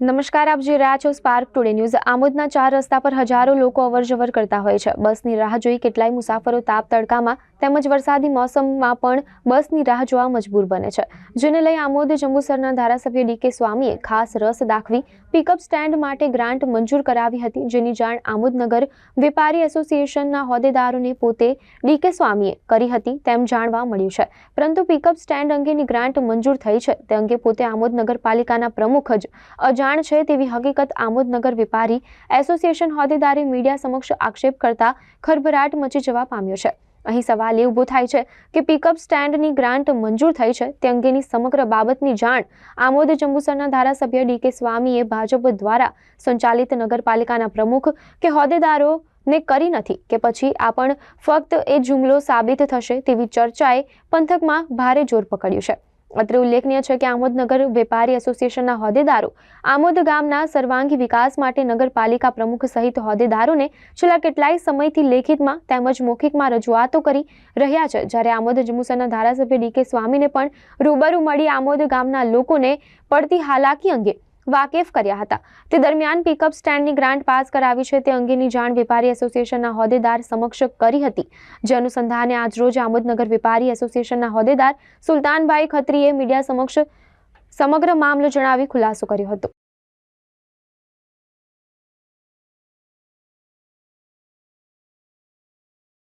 નમસ્કાર, આપ જોઈ રહ્યા છો સ્પાર્ક ટુડે ન્યૂઝ આમોદના ચાર રસ્તા પર હજારો લોકો અવરજવર કરતા હોય છે. બસની રાહ જોઈ કેટલાય મુસાફરો તાપ તડકામાં તેમજ વરસાદી મોસમમાં પણ બસની રાહ જોવા મજબૂર બને છે. જેને લઈ આમોદ જંબુસરના ધારાસભ્ય ડીકે સ્વામીએ ખાસ રસ દાખવી પિકઅપ સ્ટેન્ડ માટે ગ્રાન્ટ મંજૂર કરાવી હતી, જેની જાણ આમોદનગર વેપારી એસોસિએશનના હોદ્દેદારોને પોતે ડીકે સ્વામીએ કરી હતી તેમ જાણવા મળ્યું છે. પરંતુ પિકઅપ સ્ટેન્ડ અંગેની ગ્રાન્ટ મંજૂર થઈ છે, તે અંગે પોતે આમોદ નગરપાલિકાના પ્રમુખ જ અજાણ છે તેવી હકીકત આમોદનગર વેપારી એસોસિએશન હોદ્દેદારે મીડિયા સમક્ષ આક્ષેપ કરતા ખરભરાટ મચી જવા પામ્યો છે. અહીં સવાલ એ ઊભો થાય છે કે પિકઅપ સ્ટેન્ડની ગ્રાન્ટ મંજૂર થઈ છે તે અંગેની સમગ્ર બાબતની જાણ આમોદ જંબુસરના ધારાસભ્ય ડીકે સ્વામીએ ભાજપ દ્વારા સંચાલિત નગરપાલિકાના પ્રમુખ કે હોદ્દેદારોને કરી નથી કે પછી આ પણ ફક્ત એ જુમલો સાબિત થશે તેવી ચર્ચાએ પંથકમાં ભારે જોર પકડ્યું છે. અત્રે ઉલ્લેખનીય છે કે આમોદનગર વેપારી એસોસિએશનના હોદ્દેદારો, આમોદ ગામના સર્વાંગી વિકાસ માટે નગરપાલિકા પ્રમુખ સહિત હોદ્દેદારોને છેલ્લા કેટલાય સમયથી લેખિતમાં તેમજ મૌખિકમાં રજૂઆતો કરી રહ્યા છે. જ્યારે આમોદ જમુસરના ધારાસભ્ય ડીકે સ્વામીને પણ રૂબરૂ મળી આમોદ ગામના લોકોને પડતી હાલાકી અંગે વાકેફ કર્યા હતા. તે દરમિયાન પિકઅપ સ્ટેન્ડની ગ્રાન્ટ પાસ કરાવી છે તે અંગેની જાણ વેપારી એસોસિએશનના હોદ્દેદાર સમક્ષ કરી હતી. જે અનુસંધાને આજરોજ આમોદનગર વેપારી એસોસિએશનના હોદ્દેદાર સુલતાનભાઈ ખત્રીએ મીડિયા સમક્ષ સમગ્ર મામલો જણાવી ખુલાસો કર્યો હતો.